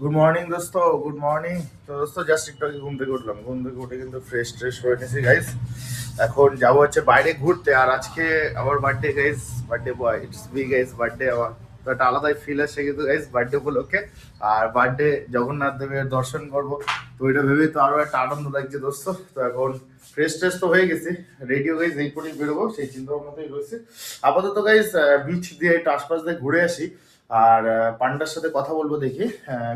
Good morning দোস্ত। Good morning তো দোস্ত জাস্ট একটু আগে ঘুম থেকে উঠলাম। ঘুম থেকে উঠে কিন্তু ফ্রেশ ট্রেশ হয়ে নিয়েছি গাইস এখন যাব হচ্ছে বাইরে ঘুরতে। আর আজকে আমার birthday guys birthday boy it's be guys birthday আমার। তো একটা আলাদাই ফিল আসছে কিন্তু গাইস বার্থডে উপলক্ষে। আর বার্থডে জগন্নাথ দেবের দর্শন করব। তো ওইটা ভেবে তো আরও একটা আনন্দ লাগছে, দোস্ত। তো এখন ফ্রেশ ট্রেশ তো হয়ে গেছি। রেডিও গাইজ এই পরেই বেরোবো। সেই চিন্তা ভাবনাতেই রয়েছে। আপাতত গাইজ বিচ দিয়ে একটু আশপাশ দিয়ে ঘুরে আসি। আর পান্ডার সাথে কথা বলব দেখি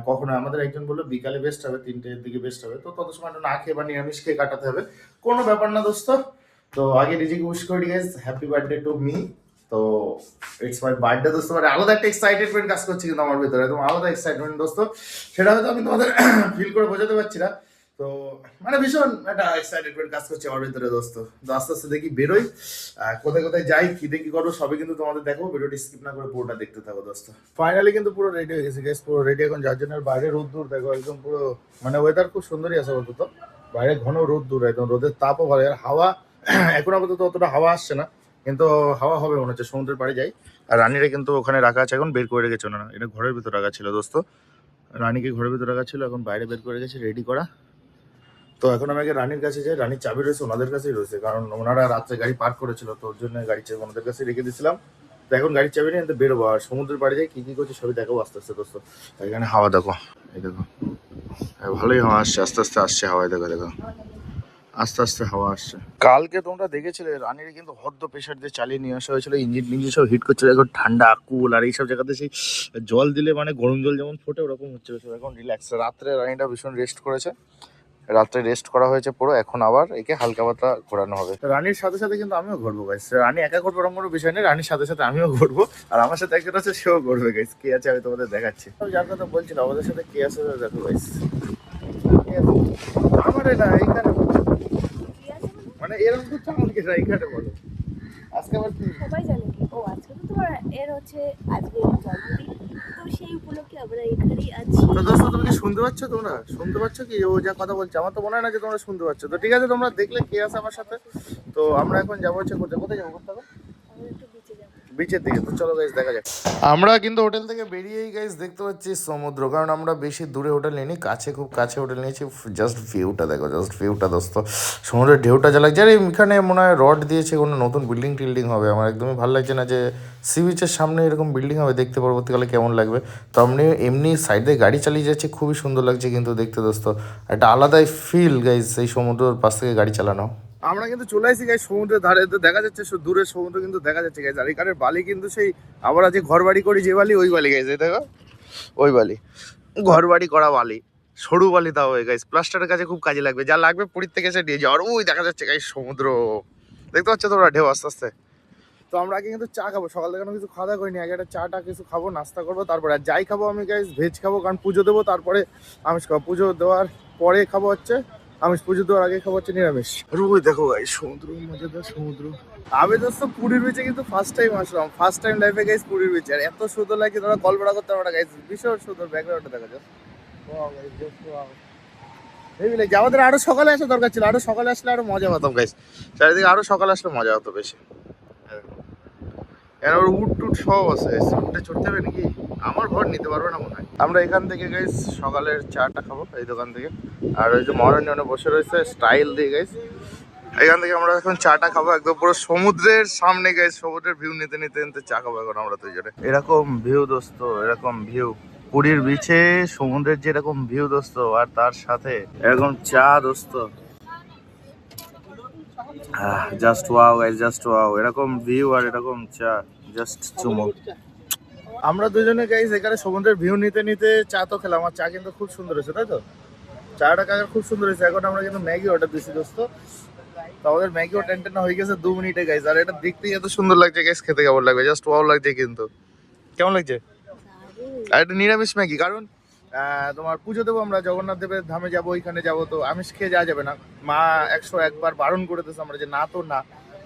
কখনো আমাদের একজন বলল, বিকালে বেস্ট হবে, তিনটের দিকে বেস্ট হবে। তো তত সময় না খেয়ে বা নিরামিষ খেয়ে কাটাতে হবে। কোনো ব্যাপার না দোস্ত। তো আগে নিজেকে উইশ করি guys happy birthday to me তো ইটস মাই বার্থডে দোস্ত। মানে আলাদা একটা এক্সাইটেডমেন্ট কাজ করছে কিন্তু আমার ভিতরে। একদম আলাদা এক্সাইটমেন্ট দোস্ত। সেটা হয়তো আমি তোমাদের ফিল করে বোঝাতে পারছি না। তো মানে ভীষণ একটা এক্সাইটেডমেন্ট কাজ করছে আমার ভিতরে, দোস্ত। আস্তে আস্তে দেখি বেরোই। কোথায় কোথায় যাই, কি দেখি করব, সবই কিন্তু তোমাদের দেখো ভিডিওটি স্কিপ না করে পুরোটা দেখতে থাকো, দোস্ত। ফাইনালি কিন্তু পুরো রেডি হয়ে গেছে গ্যাস পুরো রেডি এখন। যার জন্য বাইরে রোদ দূর, দেখো, একদম পুরো মানে ওয়েদার খুব সুন্দরই আছে আপাতত। বাইরে ঘন রোদ দূর, একদম রোদের তাপও ভালো। আর হাওয়া, এখন আপাতত অতটা হাওয়া আসছে না, কিন্তু হাওয়া হবে মনে হচ্ছে, সমুদ্রের পাড়ে যাই। আর রানীরা কিন্তু ওখানে রাখা আছে এখন, বের করে রেখেছে না এটা ঘরের ভিতর রাখা ছিল, দোস্ত। রানীকে ঘরের ভিতর রাখা ছিল, এখন বাইরে বের করে গেছে রেডি করা। তো এখন আমি আগে রানীর কাছে যাই রানীর চাবি রয়েছে ওনাদের কাছেই রয়েছে, কারণ ওনারা রাত্রে গাড়ি পার্ক করেছিল, তো ওর জন্য গাড়ি চাবি ওনাদের কাছে রেখে দিয়েছিলাম। তো এখন গাড়ির চাবি নিয়ে বেরোবো, আর সমুদ্রের পাড়ে যাই, কি কি করছে সবই দেখাবো আস্তে আস্তে, দোস্ত। এখানে হাওয়া দেখো, এই দেখো। ভালোই হাওয়া আসছে, আস্তে আস্তে আসছে হাওয়ায়, দেখো দেখো। আস্তে আস্তে হাওয়া আসছে। কালকে তোমরা দেখেছিলে, রানীর কিন্তু হদ্দ প্রেশার দিয়ে চালিয়ে নিয়ে আসা হয়েছিল, ইঞ্জিন ইঞ্জিন সব হিট করছিল, এখন ঠান্ডা, কুল, আর এইসব জায়গাতে সেই জল দিলে মানে গরম জল যেমন ফোটে, ওরকম হচ্ছে। সব এখন রিল্যাক্স রাত্রে রানীটা ভীষণ রেস্ট করেছে। রাত্রে রেস্ট করা হয়েছে পুরো এখন আবার একে হালকা পাতলা ঘোরানো হবে। রানীর সাথে সাথে কিন্তু আমিও ঘুরবো গাইস রানী একা ঘুরবো এরকম কোনো বিষয় নেই রানীর সাথে সাথে আমিও ঘুরবো। আর আমার সাথে একজন আছে সেও ঘুরবে গাইস কে আছে আমি তোমাদের দেখাচ্ছি। যার কথা বলছিলাম আমাদের সাথে কে আছে দেখো গাইস আমার এটা এইখানে মানে এরকম তো আমাকে না এইখানে বলো। আজকে আবার কি? সবাই জানে কি? ও আজকে তো তোমার এর হচ্ছে আজকে জন্মদিন। তো সেই উপলক্ষে আমরা এখানেই আছি। তো দোস্ত তুমি কি শুনতে পাচ্ছ তোমরা? শুনতে পাচ্ছ কি? ও যা কথা বলছে। আমার তো মনে হয় না যে তোমরা শুনতে পাচ্ছ। তো ঠিক আছে তোমরা দেখলে কে আছে আমার সাথে। তো আমরা এখন যাব হচ্ছে কোথায়? কোথায় যাব করতে হবে বিচের দিকে। তো চলো গাইজ দেখা যাক। আমরা কিন্তু হোটেল থেকে বেরিয়েই গাইজ দেখতে পাচ্ছি সমুদ্র, কারণ আমরা বেশি দূরে হোটেল নিইনি, কাছে খুব কাছে হোটেল নিয়েছি জাস্ট ভিউটা দেখো জাস্ট ভিউটা দোস্ত। সমুদ্রের ঢেউটা যা লাগছে, আর এখানে মনে হয় রড দিয়েছে কোনো নতুন বিল্ডিং টিল্ডিং হবে। আমার একদমই ভালো লাগছে না যে সি বিচের সামনে এরকম বিল্ডিং হবে, দেখতে পরবর্তীকালে কেমন লাগবে। তো আপনি এমনি সাইডে গাড়ি চালিয়ে যাচ্ছে, খুবই সুন্দর লাগছে কিন্তু দেখতে দোস্ত। একটা আলাদাই ফিল গাইজ এই সমুদ্রের পাশ থেকে গাড়ি চালানো। আমরা কিন্তু চলে আসি গাই সমুদ্রের ধারে। তো দেখা যাচ্ছে দূরের সমুদ্র কিন্তু দেখা যাচ্ছে গাইজ আর এখানের বালি কিন্তু সেই আমরা যে ঘর বাড়ি করি যে বালি, ওই বালি গাইজ দেখো? ওই বালি। ঘর বাড়ি করা বালি। সরু বালি তাও হয়ে গাইজ প্লাস্টারের কাছে খুব কাজে লাগবে। যা লাগবে পুরীর থেকে এসে নিয়ে যাওয়ার। ওই দেখা যাচ্ছে গাইজ সমুদ্র। দেখতে পাচ্ছ তোমরা ঢেউ আস্তে আস্তে? তো আমরা আগে কিন্তু চা খাব। সকাল থেকে কিছু খাওয়া দাওয়া করিনি। আগে একটা চাটা, কিছু খাব, নাস্তা করব, তারপরে আর যাই খাব আমি গাইজ ভেজ খাব, কারণ পুজো দেবো, তারপরে আমিষ খাব। পুজো দেওয়ার পরে খাব হচ্ছে আমিষ পুজো দেওয়ার আগে খাব হচ্ছে নিরামিষ। রুই দেখো ভাই সমুদ্র মজাদার সমুদ্র। আমি দোস্ত পুরীর বিচে কিন্তু ফার্স্ট টাইম আসলাম। ফার্স্ট টাইম লাইফে গাইজ পুরীর বিচে আর এত সুন্দর লাগে তোমরা কল্পনা করতে পারো না ভীষণ সুন্দর ব্যাকগ্রাউন্ডে দেখা যায় আমাদের আরও সকালে আসা দরকার ছিল। আরও সকালে আসলে আরও মজা হতাম গাইস চারিদিকে আরও সকালে আসলে মজা হতো বেশি। এর আবার উট টুট সব আছে। উঠে চড়তে হবে নাকি? আমার ঘর নিতে পারবে না মনে হয়। আমরা এখান থেকে গাইস সকালের চাটা খাব এই দোকান থেকে। আর ওই যে মহারণ্যনে বসে রয়েছে স্টাইল দিয়ে গাইস এখান থেকে আমরা এখন চাটা খাব একদম পুরো সমুদ্রের সামনে গাইস সমুদ্রের ভিউ নিতে নিতে নিতে চা খাব এখন আমরা দুজনে এরকম ভিউ দোস্ত, এরকম ভিউ পুরীর বিচে সমুদ্রের যেরকম ভিউ দোস্ত, আর তার সাথে এরকম চা দোস্ত। Just wow guys just wow এরকম ভিউ আর এরকম চা জাস্ট চুমো আমরা দুজনে গাইস এখানে সমুদ্রের ভিউ নিতে নিতে চা তো খেলাম, আর চা কিন্তু খুব সুন্দর হয়েছে, তাই তো? চাটা কাকার খুব সুন্দর হয়েছে, এখন আমরা কিন্তু ম্যাগি অর্ডার দিয়েছি দোস্ত। তো আমাদের ম্যাগিও টেনটেন হয়ে গেছে দু মিনিটে গাইস আর এটা দেখতেই এত সুন্দর লাগছে গাইস খেতে কেমন লাগবে? জাস্ট ওয়াও লাগছে কিন্তু। কেমন লাগছে? আর এটা নিরামিষ ম্যাগি, কারণ তোমার পুজো দেবো আমরা জগন্নাথ দেবের ধামে যাব ওইখানে যাব তো আমিষ খেয়ে যাওয়া যাবে না। মা একশো একবার বারণ করে দিয়েছে আমরা যে না তো না।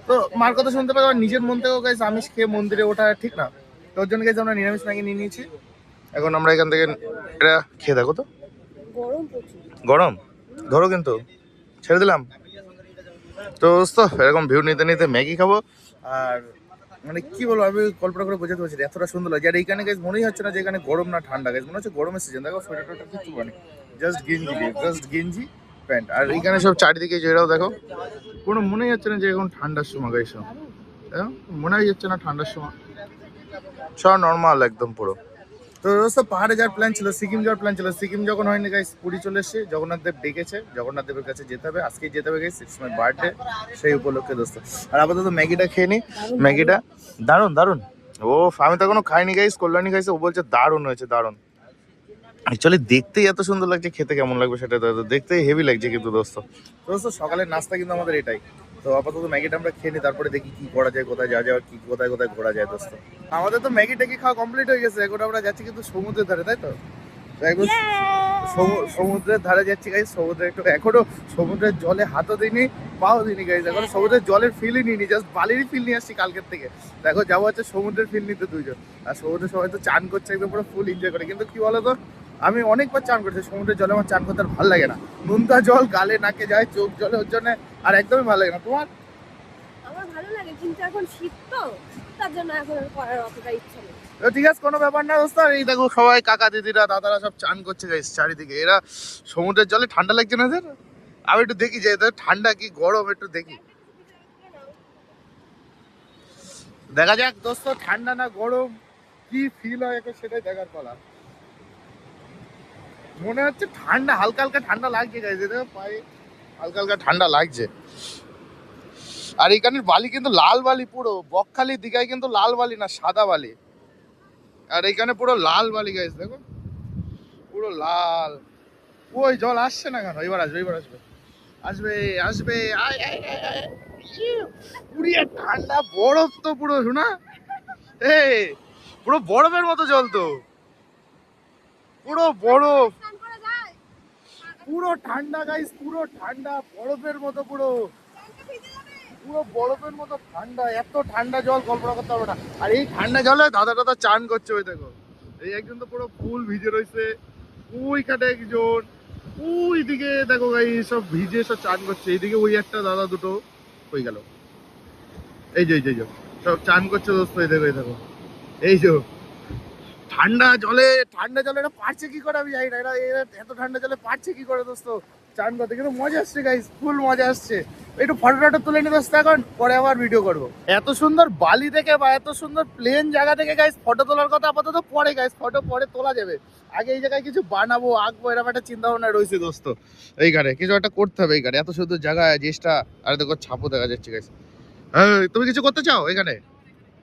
তো মার কথা শুনতে পাই আমার নিজের মন থেকেও গাইছে আমিষ খেয়ে মন্দিরে ওঠা ঠিক না। তো ওর জন্য গাইছে আমরা নিরামিষ ম্যাগি নিয়ে নিয়েছি। এখন আমরা এখান থেকে এটা খেয়ে দেখো তো। গরম গরম? ধরো কিন্তু। ছেড়ে দিলাম। তো দোস্ত এরকম ভিউ নিতে নিতে ম্যাগি খাব। আর মানে কি বলব, আমি কল্পনা করে বোঝাতে পারছি এতটা সুন্দর লাগে আর এইখানে গেছে মনেই হচ্ছে না যে এখানে গরম না ঠান্ডা গেছে মনে হচ্ছে গরমের সিজন দেখো সোয়েটারটা কিছু মানে জাস্ট গেঞ্জি জাস্ট গেঞ্জি প্যান্ট আর এইখানে সব চারিদিকে যেটাও দেখো, কোনো মনেই হচ্ছে না যে এখন ঠান্ডার সময় গেছে সব হ্যাঁ? মনেই হচ্ছে না ঠান্ডার সময়। সব নর্মাল একদম পুরো। তো দোস্ত পাহাড়ে যাওয়ার প্ল্যান ছিল, সিকিম যাওয়ার প্ল্যান ছিল। সিকিম যখন হয়নি গাইস পুরী চলে এসেছে, জগন্নাথ দেব ডেকেছে। জগন্নাথ দেবের কাছে যেতে হবে, আজকেই যেতে হবে গাইস ইটস মাই বার্থডে সেই উপলক্ষে দোস্ত। আর আপাতত ম্যাগিটা খেয়ে নি, ম্যাগিটা দারুণ দারুণ ও আমি তো এখনও খাইনি গাইস কল্যাণী খাইছে ও বলছে দারুণ হয়েছে, দারুণ। অ্যাকচুয়ালি দেখতেই এত সুন্দর লাগছে, খেতে কেমন লাগবে সেটা তো দেখতেই হেভি লাগছে কিন্তু দোস্ত। দোস্ত, সকালের নাস্তা কিন্তু আমাদের এটাই। তো আপাতত ম্যাগিটা আমরা খেয়ে নিই তারপরে দেখি কি করা যায় কোথায় যাওয়া যায় কি কোথায় কোথায় ঘোরা যায় দোস্ত। আমাদের তো ম্যাগি ট্যাগি খাওয়া কমপ্লিট হয়ে গেছে এখন আমরা যাচ্ছি কিন্তু সমুদ্রের ধারে তাই তো? তো একদম সমুদ্রের ধারে যাচ্ছি গাইজ সমুদ্রে একটু এখনও সমুদ্রের জলে হাতও দিইনি পাও দিইনি গাইজ এখনও সমুদ্রের জলের ফিলই নিইনি জাস্ট বালিরই ফিল নিয়ে আসছি কালকের থেকে। দেখো যাব হচ্ছে সমুদ্রের ফিল নিতে দুইজন আর সমুদ্রের সবাই তো চান করছে একদম পুরো ফুল এনজয় করে। কিন্তু কি বলতো আমি অনেকবার চান করেছি সমুদ্রের জলে আমার চান করতে আর ভালো লাগে না। নুনতা জল গালে নাকে যায় চোখ জলে ওর জন্য আর একদমই ভালো লাগে না। তোমার? আমার ভালো লাগে কিন্তু এখন শীত তো তার জন্য এখন করার অতটা ইচ্ছা নেই। ঠিক আছে কোনো ব্যাপার না দোস্ত। এই দেখো সবাই কাকা দিদিরা দাদারা সব চান করছে গাইস চারিদিকে। এরা সমুদ্রের জলে ঠান্ডা লাগছে না এদের? আমি একটু দেখি যে এদের ঠান্ডা কি গরম একটু দেখি। দেখা যাক দোস্ত ঠান্ডা না গরম কি ফিল হয় সেটাই দেখার পালা। মনে হচ্ছে ঠান্ডা, হালকা হালকা ঠান্ডা লাগছে গাইস এদের পায়ে হালকা হালকা ঠান্ডা লাগছে। আর এখানের বালি কিন্তু লাল বালি পুরো, বকখালি দিঘায় কিন্তু লাল বালি না, সাদা বালি। আর এখানে পুরো লাল বালি গাইস দেখো। পুরো লাল। ওই জল আসছে না কেন? এবার আসবে এবার আসবে। আসবে আসবে, আয় পুরিয়ে ঠান্ডা, বরফ তো পুরো, শোনা? এ পুরো বরফের মতো জল তো। পুরো বরফ। পুরো ঠান্ডা গাইস পুরো ঠান্ডা, বরফের মতো পুরো। পুরো বরফের মতো ঠান্ডা, এত ঠান্ডা জল, কল্পনা করতে হবে না। আর এই ঠান্ডা জলে দাদা দাদা চান করছে, ওই দেখো। এই একজন তো পুরো ফুল ভিজে রয়েছে ওই কাটে একজন। ওই দিকে দেখো গাই সব ভিজে সব চান করছে। এইদিকে ওই একটা দাদা দুটো হয়ে গেল। এই যে এই যে, সব চান করছে দোস্ত, এই দেখো এই দেখো। এই যে ঠান্ডা জলে ঠান্ডা জলে এটা পারছে কি করে আমি জানি না। এরা এত ঠান্ডা জলে পারছে কি করে দোস্ত? চান করতে কিন্তু মজা আসছে গাইস ফুল মজা আসছে। একটু ফটো টটো তুলে নি দোস্ত এখন, পরে আবার ভিডিও করব। এত সুন্দর বালি থেকে বা এত সুন্দর প্লেন জায়গা থেকে গাইস ফটো তোলার কথা আপাতত পরে গাইস ফটো পরে তোলা যাবে। আগে এই জায়গায় কিছু বানাবো, আঁকবো, এরকম একটা চিন্তা ভাবনা রয়েছে দোস্ত। এইখানে কিছু একটা করতে হবে এইখানে এত সুন্দর জায়গা জিনিসটা, আর দেখো ছাপও দেখা যাচ্ছে গাইস তুমি কিছু করতে চাও এখানে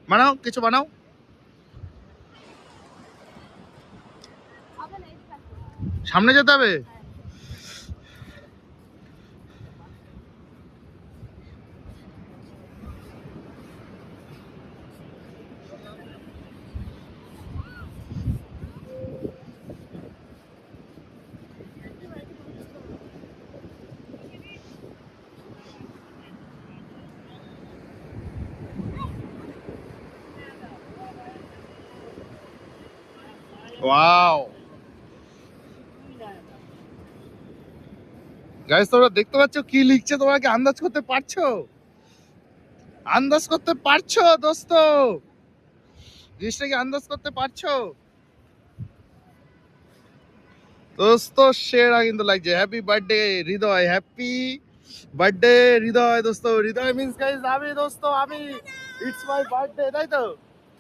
বানাও, কিছু বানাও হবে না এই থাকবে। সামনে যেতে হবে? ওয়াও গাইস তোমরা দেখতে পাচ্ছ কি লিখছে? তোমরা কি আন্দাজ করতে পারছ? আন্দাজ করতে পারছ দোস্ত? জিনিসটা কি আন্দাজ করতে পারছ? দোস্ত সেরা কিন্তু লাগছে। Happy birthday Hriday. Happy birthday Hriday দোস্ত। হৃদয় মিন্স গাইস আমি দোস্ত আমি। ইটস মাই বার্থডে তাই তো?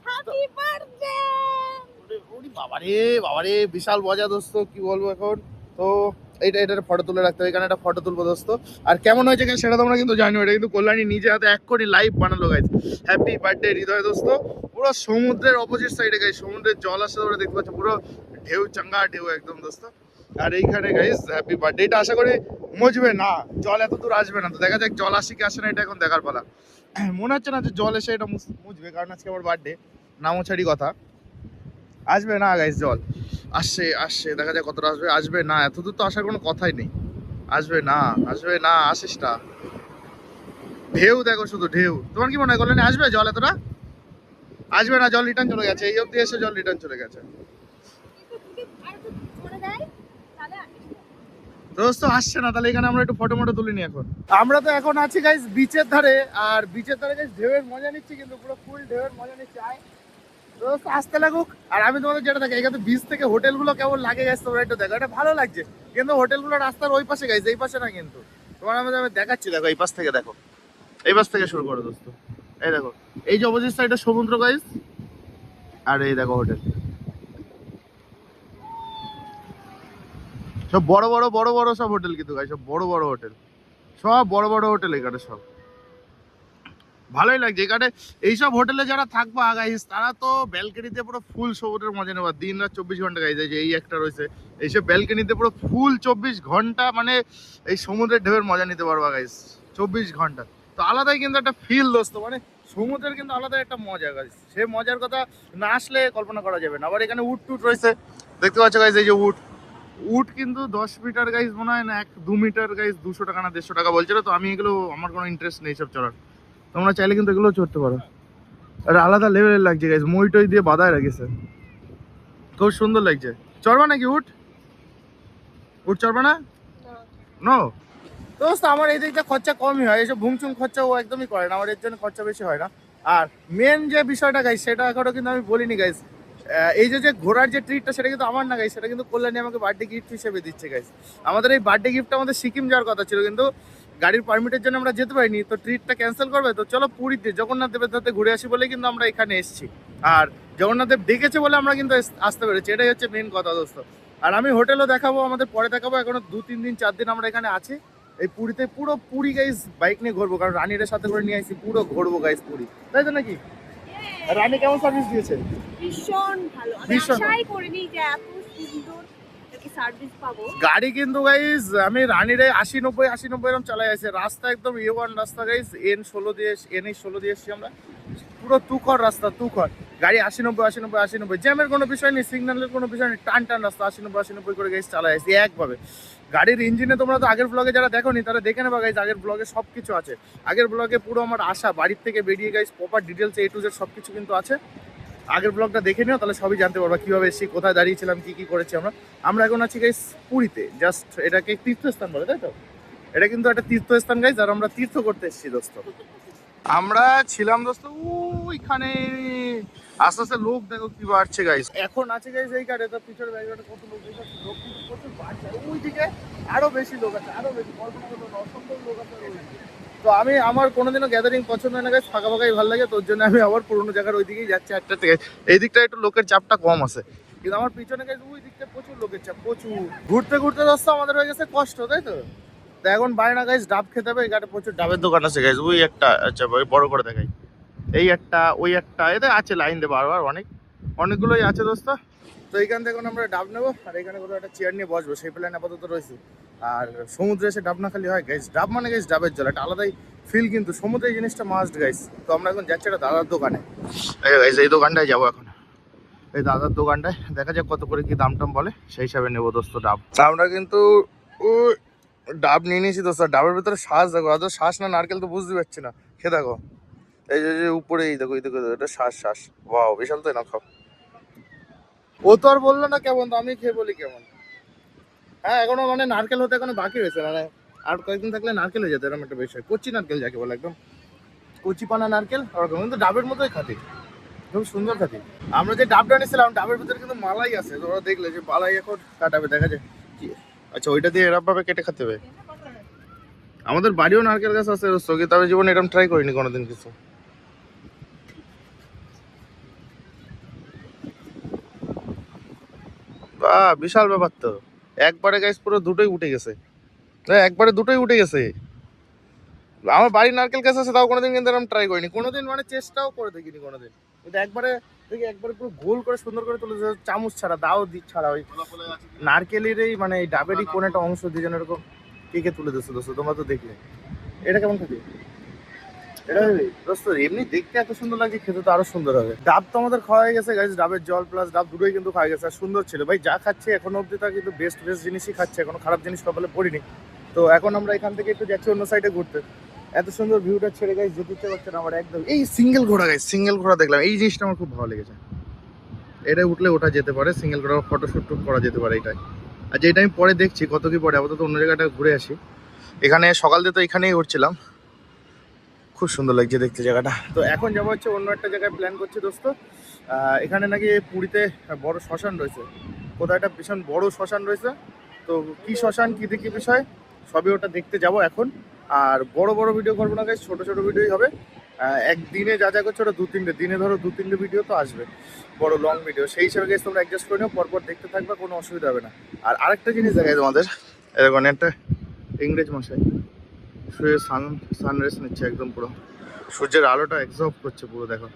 হ্যাপি বার্থডে ওরে বাবারে বাবারে বিশাল মজা দোস্ত কি বলব এখন? তো এইটা এটা ফটো তুলে রাখতে হবে এখানে একটা ফটো তুলবো দোস্ত। আর কেমন হয়েছে কিনা সেটা তোমরা কিন্তু জানো এটা কিন্তু কল্যাণী নিজে হাতে এক কোটি লাইভ বানালো গাইজ হ্যাপি বার্থডে হৃদয় দোস্ত। পুরো সমুদ্রের অপোজিট সাইডে গাইজ সমুদ্রের জল আসছে তোমরা দেখতে পাচ্ছ, পুরো ঢেউ, চাঙ্গা ঢেউ একদম দোস্ত। আর এইখানে গাইজ হ্যাপি বার্থডে এটা আশা করি মজবে না, জল এত দূর আসবে না। তো দেখা যাক জল আসে কি আসে না, এটা এখন দেখার পালা। মনে হচ্ছে না যে জল এসে এটা মুছ- মুছবে, কারণ আজকে আমার বার্থডে নামোছাড়ি কথা। আসবে না গাইস জল। আসছে আসছে দেখা যায় কতটা আসবে। আসবে না, এতদূর তো আসার কোনো কথাই নেই। আসবে না আসবে না, আসিস না। ঢেউ দেখো শুধু, ঢেউ। তোমার কি মনে হয় করলেন আসবে জল এতটা? আসবে না, জল রিটার্ন চলে গেছে। এই অবধি এসে জল রিটার্ন চলে গেছে। দোস্ত, আসছে না, তাহলে এখানে আমরা একটু ফটো মটো তুলিনি এখন। আমরা তো এখন আছি গাইস বিচের ধারে, আর বিচের ধারে গাইস ঢেউয়ের মজা নিচ্ছি, কিন্তু পুরো ফুল ঢেউয়ের মজা নিচ্ছি। আয়। দোস্ত আসতে লাগুক। আর আমি তোমাদের যেটা দেখি, এখানে বিচ থেকে হোটেলগুলো কেমন লাগে গেছে তোমরা একটু দেখো। এটা ভালো লাগছে। কিন্তু হোটেলগুলো রাস্তার ওই পাশে গাইছে এই পাশে না কিন্তু। তোমার আমাদের আমি দেখাচ্ছি, দেখো এই পাশ থেকে দেখো। এই পাশ থেকে শুরু করো দোস্ত। এই দেখো, এই যে অপোজিট সাইডে সমুদ্র গাইস আর এই দেখো হোটেল। সব বড় বড় বড় বড় সব হোটেল কিন্তু গাই সব বড় বড় হোটেল। সব বড় বড় হোটেল এখানে সব। ভালোই লাগছে। এখানে এইসব হোটেলে যারা থাকবা গাইস তারা তো ব্যালকনিতে পুরো ফুল সমুদ্রের মজা নেবা। দিন রাত চব্বিশ ঘণ্টা গাইজ যে এই একটা রয়েছে। এইসব ব্যালকনিতে পুরো ফুল চব্বিশ ঘণ্টা মানে এই সমুদ্রের ঢেউয়ের মজা নিতে পারবা গাইস চব্বিশ ঘণ্টা। তো আলাদাই কিন্তু একটা ফিল দোস্ত মানে সমুদ্রের কিন্তু আলাদা একটা মজা গাইস সে মজার কথা না আসলে কল্পনা করা যাবে না। আবার এখানে উট টুট রয়েছে। দেখতে পাচ্ছ গাইজ এই যে উট। উট কিন্তু দশ মিটার গাইজ মনে হয় না, এক, দু মিটার গাইজ দুশো টাকা না দেড়শো টাকা বলছিল। তো আমি এগুলো, আমার কোনো ইন্টারেস্ট নেই সব চড়ার। তোমরা চাইলে কিন্তু এগুলো চড়তে পারো। আর আলাদা লেভেলের লাগছে গাইজ মই টই দিয়ে বাধায় রেখেছে। খুব সুন্দর লাগছে। চড়বা নাকি উট? উট চড়বা না? নো দোস্ত, আমার এই দিকটা খরচা কমই হয়। এসব ভুংচুং খরচা ও একদমই করে না। আমার এর জন্য খরচা বেশি হয় না। আর মেন যে বিষয়টা গাইজ সেটা এখনও কিন্তু আমি বলিনি গাইজ এই যে যে ঘোরার যে ট্রিটটা সেটা কিন্তু আমার না গাইজ সেটা কিন্তু কল্যাণী আমাকে বার্থডে গিফট হিসেবে দিচ্ছে গাইজ আমাদের এই বার্থডে গিফটটা আমাদের সিকিম যাওয়ার কথা ছিল কিন্তু গাড়ির পারমিটের জন্য আমরা যেতে পারিনি তো ট্রিটটা ক্যান্সেল করবে? তো চলো পুরীতে জগন্নাথ দেবের সাথে ঘুরে আসি বলে কিন্তু আমরা এখানে এসেছি। আর জগন্নাথ দেব ডেকেছে বলে আমরা কিন্তু আসতে পেরেছি এটাই হচ্ছে মেন কথা দোস্ত। আর আমি হোটেলও দেখাবো আমাদের পরে দেখাবো এখনও দু তিন দিন চার দিন আমরা এখানে আছি। এই পুরীতে পুরো পুরী গাইস বাইক নিয়ে ঘুরবো কারণ রানীর সাথে করে নিয়ে আসি পুরো ঘুরবো গাইস পুরী। তাই তো নাকি? রানী কেমন সার্ভিস দিয়েছে? ভীষণ ভালো। ভীষণ করিনি যে এত সুন্দর গাড়ি কিন্তু গাইস আমি রানীরে আশি নব্বই আশি নব্বই এরকম চালাই আছে। রাস্তা একদম এ ওয়ান রাস্তা গাইস এন ষোলো দিয়ে এন এই ষোলো দিয়ে এসছি আমরা। পুরো তুখর রাস্তা, তুখর। গাড়ি আশি নব্বই আশি নব্বই আশি নব্বই, জ্যামের কোনো বিষয় নেই সিগন্যালের কোনো বিষয় নেই, টান টান রাস্তা, আশি নব্বই আশি নব্বই করে গাইস চালাই আসছি একভাবে। গাড়ির ইঞ্জিনে তোমরা তো আগের ব্লগে যারা দেখো নি তারা দেখে নেবা গাইজ আগের ব্লগে সব কিছু আছে। আগের ব্লগে পুরো আমার আশা, বাড়ির থেকে বেরিয়ে guys proper details A to Z সব কিছু কিন্তু আছে। আগের ব্লগটা দেখে নিও, তাহলে সবই জানতে পারবা কীভাবে এসেছি কোথায় দাঁড়িয়েছিলাম, কি কি করেছি আমরা। আমরা এখন আছি গাইস পুরীতে জাস্ট এটাকে তীর্থস্থান বলে, তাই তো? এটা কিন্তু একটা তীর্থস্থান গাইস আর আমরা তীর্থ করতে এসেছি দোস্ত। আমরা ছিলাম দোস্ত ওইখানে, আস্তে আস্তে লোক দেখো কি বাড়ছে গাইস এখন আছে গাইস এই কারে তো পিছনে ব্যাকগ্রাউন্ডে কত লোক লোক কিন্তু প্রচুর বাড়ছে। ওইদিকে আরও বেশি লোক আছে, আরও বেশি, কল্পনা করতে অসম্ভব লোক আছে। তো আমি আমার কোনোদিনও গ্যাদারিং পছন্দ হয় না গাইস ফাঁকা ফাঁকাই ভালো লাগে তোর জন্য আমি আবার পুরোনো জায়গার ওই দিকেই যাচ্ছি একটা থেকে। এই দিকটা একটু লোকের চাপটা কম আছে। কিন্তু আমার পিছনে গাইস ওই দিকটা প্রচুর লোকের চাপ, প্রচুর। ঘুরতে ঘুরতে দোস্ত আমাদের হয়ে গেছে কষ্ট, তাই তো? তো এখন বাইরে না গাইস ডাব খেতে হবে এখানে প্রচুর ডাবের দোকান আছে গাইস ওই একটা আচ্ছা ওই বড় করে দেখাই। এই একটা, ওই একটা এদের আছে লাইন দিয়ে বারবার, অনেক। অনেকগুলোই আছে দোস্ত। তো এইখান থেকে আমরা ডাব নেব, আর এখানে কোনো একটা চেয়ার নিয়ে বসবো, সেই প্ল্যান আপাতত রয়েছে। আর সমুদ্রে এসে ডাব না খালি হয় গাইস ডাব মানে গাইস ডাবের জল, একটা আলাদাই ফিল কিন্তু। সমুদ্রে এই জিনিসটা মাস্ট গাইস তো আমরা এখন যাচ্ছি একটা দাদার দোকানে। এই গাইস এই দোকানটায় যাব এখন। এই দাদার দোকানটায়, দেখা যাক কত করে কি দাম টাম বলে, সেই হিসাবে নেব দোস্ত ডাব। আমরা কিন্তু ডাব নিয়ে নিয়েছি দোস্ত। ডাবের ভিতরে শ্বাস দেখো, আদৌ শ্বাস না নারকেল তো বুঝতে পারছি না। খেয়ে দেখো। এই যে উপরে এই দেখো এই দেখো, এটা শ্বাস শ্বাস বাও বিশাল তো না খাও ও তো আর বলল না কেমন, তো আমি খেয়ে বলি কেমন। হ্যাঁ এখনও মানে নারকেল হতে এখনও বাকি রয়েছে মানে আর কয়েকদিন থাকলে নারকেল হয়ে যেত, এরকম একটা বিষয়। কচি নারকেল যাকে বলে একদম। কচি পানা নারকেল ওরকম, কিন্তু ডাবের মতোই খাতি খুব সুন্দর খাতি আমরা যে ডাবটা নিয়েছিলাম ডাবের ভিতরে কিন্তু মালাই আছে ওরা দেখলে যে মালাই এখন কাটাবে, দেখা যায় আচ্ছা ওইটা দিয়ে এরকম ভাবে কেটে খেতে হবে? আমাদের বাড়িও নারকেল গাছ আছে তবে জীবনে এরকম ট্রাই করিনি কোনোদিন কিছু। বিশাল ব্যাপার তো। একবারে গাইস পুরো দুটোই উঠে গেছে। একবারে দুটোই উঠে গেছে। আমার বাড়ির নারকেল গাছ আছে, তাও কোনোদিন কিন্তু এরকম ট্রাই করিনি। কোনোদিন মানে চেষ্টাও করে দেখিনি কোনোদিন। কিন্তু একবারে, দেখি একবারে পুরো গোল করে সুন্দর করে তুলে চামচ ছাড়া, দাও দি ছাড়া ওই নারকেলেরই মানে এই ডাবেরই কোন একটা অংশ দিয়ে যেন এরকম কেকে তুলে দিচ্ছে দোস্ত, তোমরা তো দেখলে। এটা কেমন খেতে? এমনি দেখতে এত সুন্দর লাগছে, খেতে তো সুন্দর হবে। ডাব তো আমাদের গেছে ডাবের জল প্লাস ডাব দুটোই কিন্তু গেছে, আর সুন্দর ছিল। ভাই, যা খাচ্ছে এখনও তা কিন্তু বেস্ট বেস্ট জিনিসই খাচ্ছে, এখনও খারাপ জিনিস কপালে তো এখন আমরা এখান থেকে একটু যাচ্ছি অন্য সাইডে ঘুরতে। এত সুন্দর ভিউটা ছেড়ে না আমার একদম। এই সিঙ্গেল ঘোড়া সিঙ্গেল দেখলাম। এই জিনিসটা আমার খুব ভালো লেগেছে। এটা উঠলে ওঠা যেতে পারে সিঙ্গেল ঘোড়া ফটো শুট করা যেতে পারে এটাই। আর যেটা আমি পরে দেখছি, কত কি পরে, আপাতত অন্য জায়গাটা ঘুরে আসি। এখানে সকাল দিয়ে তো এখানেই উঠছিলাম। খুব সুন্দর লাগছে দেখতে জায়গাটা। তো এখন যাব হচ্ছে অন্য একটা জায়গায় প্ল্যান করছি দোস্ত। এখানে নাকি পুরীতে বড় শ্মশান রয়েছে। কোথাও একটা ভীষণ বড় শ্মশান রয়েছে। তো কি শ্মশান, কি দেখি বিষয়, সবই ওটা দেখতে যাব এখন। আর বড় বড় ভিডিও করব না ছোট ছোট ভিডিওই হবে। একদিনে যা যা করছে ওটা দু তিনটে দিনে ধরো দু তিনটে ভিডিও তো আসবে। বড় লং ভিডিও সেই হিসাবে গেছে তোমরা অ্যাডজাস্ট করে নিও, পরপর দেখতে থাকবে, কোনো অসুবিধা হবে না। আর আরেকটা জিনিস দেখাই তোমাদের। এরকম একটা ইংরেজ মশাই। শুয়ে সান সানরাইজ নিচ্ছে একদম পুরো। সূর্যের আলোটা এক্সঅফ করছে পুরো, দেখো।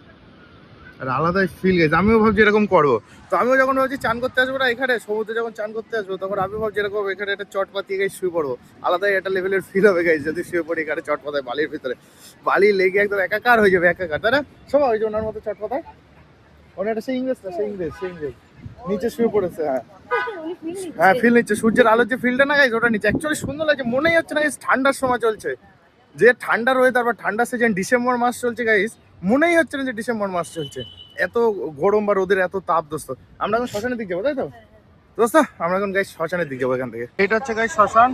আর আলাদাই ফিল গেছে। আমিও ভাবছি এরকম করব। তো আমিও যখন ভাবছি চান করতে আসব না এখানে, সমুদ্রে যখন চান করতে আসব, তখন আমি ভাবছি এরকম এখানে একটা চট পাতিয়ে গেছে শুয়ে পড়ব। আলাদাই একটা লেভেলের ফিল হবে গেছে যদি শুয়ে পড়ি এখানে চট বালির ভিতরে। বালি লেগে একদম একাকার হয়ে যাবে, একাকার, তাই না? সবাই ওই যে ওনার মতো চট পাতায় ওনার একটা সে ইংরেজ না সে ইংরেজ সে ইংরেজ। নিচে শুয়ে পড়েছে হ্যাঁ। হ্যাঁ ফিল নিচ্ছে। সূর্যের আলোর যে ফিলটা না গাইজ ওটা নিচ্ছে। অ্যাকচুয়ালি সুন্দর লাগছে মনেই হচ্ছে না ঠান্ডার সময় চলছে। যে ঠান্ডার ওয়েদার তারপর ঠান্ডার সিজন ডিসেম্বর মাস চলছে গাইস মনেই হচ্ছে না যে ডিসেম্বর মাস চলছে। এত গরম বা রোদের এত তাপ দোস্ত। আমরা এখন শ্মশানের দিক যাব তাই তো? দোস্ত আমরা এখন গাইস শ্মশানের দিক যাব এখান থেকে। এটা হচ্ছে গাইস শ্মশান।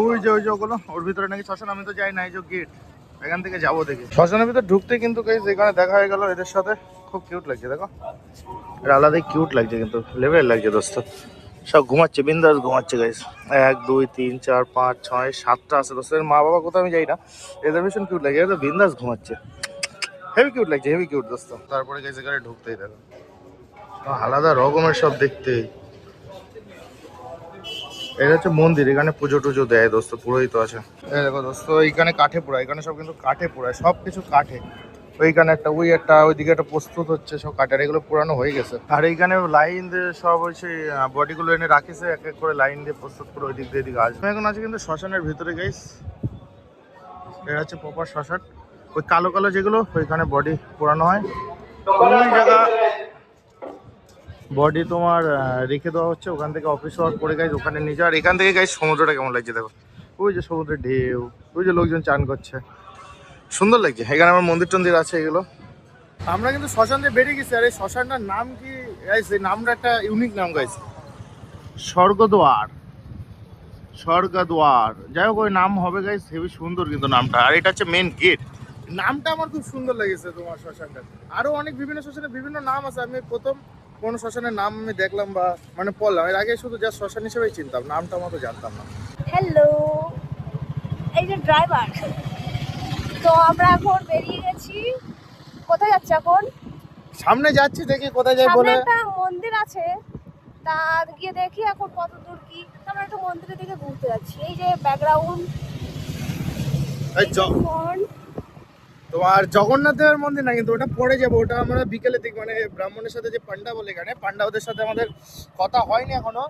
ওই যে ওই যে ওগুলো ওর ভিতরে নাকি শ্মশান আমি তো যাই না এই যে গেট এখান থেকে যাব দেখি। শ্মশানের ভিতরে ঢুকতে কিন্তু গাইস এখানে দেখা হয়ে গেল এদের সাথে। খুব কিউট লাগছে, দেখো। এটা আলাদাই কিউট লাগছে কিন্তু লেভেল লাগছে দোস্ত। সব ঘুমাচ্ছে, বিন্দাস ঘুমাচ্ছে গাইস এক, দুই, তিন, চার, পাঁচ, ছয়, সাতটা আছে দোস্ত। মা বাবা কোথাও আমি যাই না। এদের ভীষণ কিউট লাগে এরা বিন্দাস ঘুমাচ্ছে। হেভি কিউট লাগছে হেভি কিউট দোস্ত। তারপরে গেছে এখানে ঢুকতেই দেখো। আলাদা রকমের সব দেখতে। এটা হচ্ছে মন্দির, এখানে পুজো টুজো দেয় দোস্ত, পুরোহিত আছে। দেখো দোস্ত, এইখানে কাঠে পোড়া, এখানে সব কিন্তু কাঠে পোড়ায় সব কিছু কাঠে। ওইখানে একটা ওই একটা ওইদিকে একটা প্রস্তুত হচ্ছে, সব কাটার, এগুলো পুরানো হয়ে গেছে। আর এইখানে লাইন দিয়ে সব হচ্ছে বডিগুলো এনে রাখিছে, এক এক করে লাইন দিয়ে প্রস্তুত করে ওই দিক দিয়ে এদিকে আসবে। এখন আছে কিন্তু শ্মশানের ভিতরে গাইস এটা হচ্ছে প্রপার শ্মশান। ওই কালো কালো যেগুলো, ওইখানে বডি পোড়ানো হয়। ওই বডি তোমার রেখে দেওয়া হচ্ছে, ওখান থেকে অফিস ওয়ার্ক করে গাইজ ওখানে নিয়ে যাও। আর এখান থেকে গাইজ সমুদ্রটা কেমন লাগছে দেখো। ওই যে সমুদ্রের ঢেউ, ওই যে লোকজন চান করছে। সুন্দর লাগছে। এখানে আমার মন্দির টন্দির আছে এগুলো। আমরা কিন্তু শ্মশান দিয়ে বেরিয়ে গেছি আর এই শ্মশানটার নাম কি এই নামটা একটা ইউনিক নাম গাইছে স্বর্গদ্বার। স্বর্গদ্বার। যাই হোক ওই নাম হবে গাইজ হেবি সুন্দর কিন্তু নামটা। আর এটা হচ্ছে মেন গেট নামটা আমার খুব সুন্দর লেগেছে তোমার শ্মশানটা। আরও অনেক বিভিন্ন শ্মশানের বিভিন্ন নাম আছে। আমি প্রথম কোন শ্মশানের নাম আমি দেখলাম বা মানে পড়লাম। এর আগে শুধু যা শ্মশান হিসেবেই চিনতাম। নামটা আমার তো জানতাম না। হ্যালো এই যে ড্রাইভার তো আমরা এখন বেরিয়ে গেছি। কোথায় যাচ্ছি এখন? সামনে যাচ্ছি দেখি কোথায় যাই বলে। একটা মন্দির আছে। তা গিয়ে দেখি এখন কত দূর কি। আমরা একটা মন্দিরের দিকে ঘুরতে যাচ্ছি। এই যে ব্যাকগ্রাউন্ড তোমার জগন্নাথ দেবের মন্দির না কিন্তু ওটা পরে যাব। ওটা আমরা বিকেলে দিক মানে ব্রাহ্মণের সাথে যে পান্ডা বলে এখানে পান্ডা ওদের সাথে আমাদের কথা হয়নি এখনও।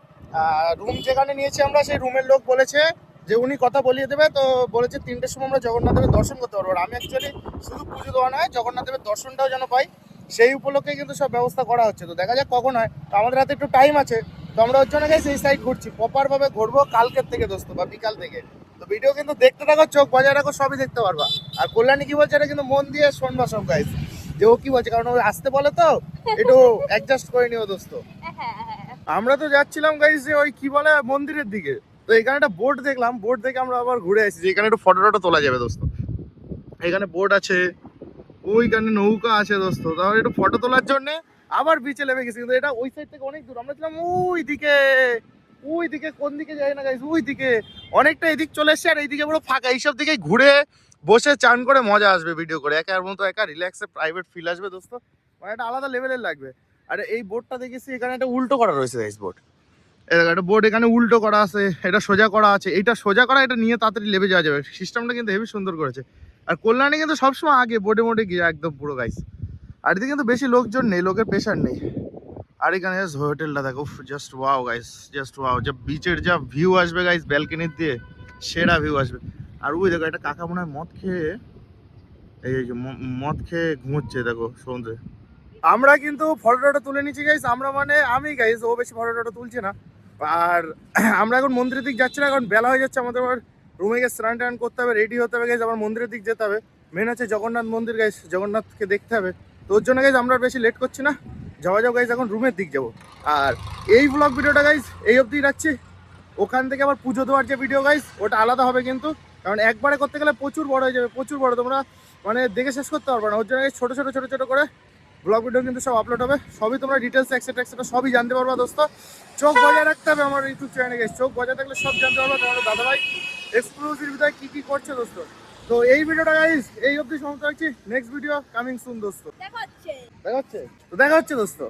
রুম যেখানে নিয়েছি আমরা সেই রুমের লোক বলেছে যে উনি কথা বলিয়ে দেবে তো বলেছে তিনটের সময় আমরা জগন্নাথ দেবের দর্শন করতে পারব। আর আমি অ্যাকচুয়ালি শুধু পুজো দেওয়া নয় জগন্নাথ দেবের দর্শনটাও যেন পাই সেই উপলক্ষে কিন্তু সব ব্যবস্থা করা হচ্ছে। তো দেখা যাক কখন হয়। তো আমাদের হাতে একটু টাইম আছে তো আমরা ওর জন্য গেছি এই সাইড ঘুরছি। প্রপার ভাবে ঘুরবো কালকের থেকে দোস্ত বা বিকাল থেকে। তো ভিডিও কিন্তু দেখতে থাকো চোখ বজায় রাখো সবই দেখতে পারবা। আর কল্যাণী কি বলছে এটা কিন্তু মন দিয়ে শোনবা সব গাইজ যে ও কি বলছে কারণ ও আসতে বলে তো একটু অ্যাডজাস্ট করে নিও দোস্ত। আমরা তো যাচ্ছিলাম গাইজ যে ওই কি বলে মন্দিরের দিকে। তো এখানে একটা বোর্ড দেখলাম বোর্ড দেখে আমরা আবার ঘুরে আসছি এখানে একটু ফটো টটো তোলা যাবে দোস্ত। এখানে বোর্ড আছে, ওইখানে নৌকা আছে দোস্ত। তাহলে একটু ফটো তোলার জন্য আবার বিচে নেমে গেছি, কিন্তু এটা ওই সাইড থেকে অনেক দূর। আমরা ছিলাম ওই দিকে ওই দিকে কোন দিকে যাই না গাইস ওই দিকে অনেকটা এদিক চলে এসছে আর এইদিকে পুরো ফাঁকা। এইসব দিকে ঘুরে বসে চান করে মজা আসবে ভিডিও করে। একার মতো একা রিল্যাক্সে প্রাইভেট ফিল আসবে দোস্ত। মানে একটা আলাদা লেভেলের লাগবে। আর এই বোর্ডটা দেখেছি, এখানে একটা উল্টো করা রয়েছে গাইস বোর্ড এই দেখো, একটা বোর্ড এখানে উল্টো করা আছে, এটা সোজা করা আছে এটা সোজা করা, এটা নিয়ে তাড়াতাড়ি লেবে যাওয়া যাবে। সিস্টেমটা কিন্তু হেভি সুন্দর করেছে। আর কল্যাণী কিন্তু সবসময় আগে বোর্ডে মোডে গিয়ে একদম পুরো গাইস আর এদিকে কিন্তু বেশি লোকজন নেই, লোকের প্রেশার নেই। আর এখানে জাস্ট হোটেলটা দেখো just wow guys just wow যা বিচের যা ভিউ আসবে গাইস ব্যালকনির দিয়ে, সেরা ভিউ আসবে। আর ওই দেখো, একটা কাকা মনে হয় মদ খেয়ে, এই মদ খেয়ে ঘুমোচ্ছে, দেখো, সমুদ্রে। আমরা কিন্তু ফটো টটো তুলে নিচ্ছি গাইস আমরা মানে আমি গাইস ও বেশি ফটো টটো তুলছে না। আর আমরা এখন মন্দিরের দিক যাচ্ছি না, কারণ বেলা হয়ে যাচ্ছে, আমাদের আবার রুমে গিয়ে স্নান টান করতে হবে রেডি হতে হবে গাইস আবার মন্দিরের দিক যেতে হবে। মেন হচ্ছে জগন্নাথ মন্দির গাইস জগন্নাথকে দেখতে হবে। তো ওর জন্য গাইস আমরা বেশি লেট করছি না। যাওয়া যাও গাইজ এখন রুমের দিক যাব। আর এই ব্লগ ভিডিওটা গাইজ এই অবধি রাখছি। ওখান থেকে আবার পুজো দেওয়ার যে ভিডিও গাইজ ওটা আলাদা হবে কিন্তু। কারণ একবারে করতে গেলে প্রচুর বড় হয়ে যাবে, প্রচুর বড়। তোমরা মানে দেখে শেষ করতে পারবে না। ওর জন্য ছোটো ছোটো ছোটো ছোটো করে ব্লগ ভিডিও কিন্তু সব আপলোড হবে। সবই তোমরা ডিটেলস এক্সেট্রা এক্সেট্রা সবই জানতে পারবা দোস্ত। চোখ বজায় রাখতে হবে আমার ইউটিউব চ্যানেলে গেছে চোখ বজায় থাকলে সব জানতে পারবা তোমার দাদাভাই। এক্সক্লুসিভ ভিতরে কী কী করছে দোস্ত? তো এই ভিডিওটা গাইজ এই অবধি সমস্ত রাখছি। নেক্সট ভিডিও কামিং সুন দোস্ত। দেখা হচ্ছে দেখা হচ্ছে তো দেখা হচ্ছে দোস্ত।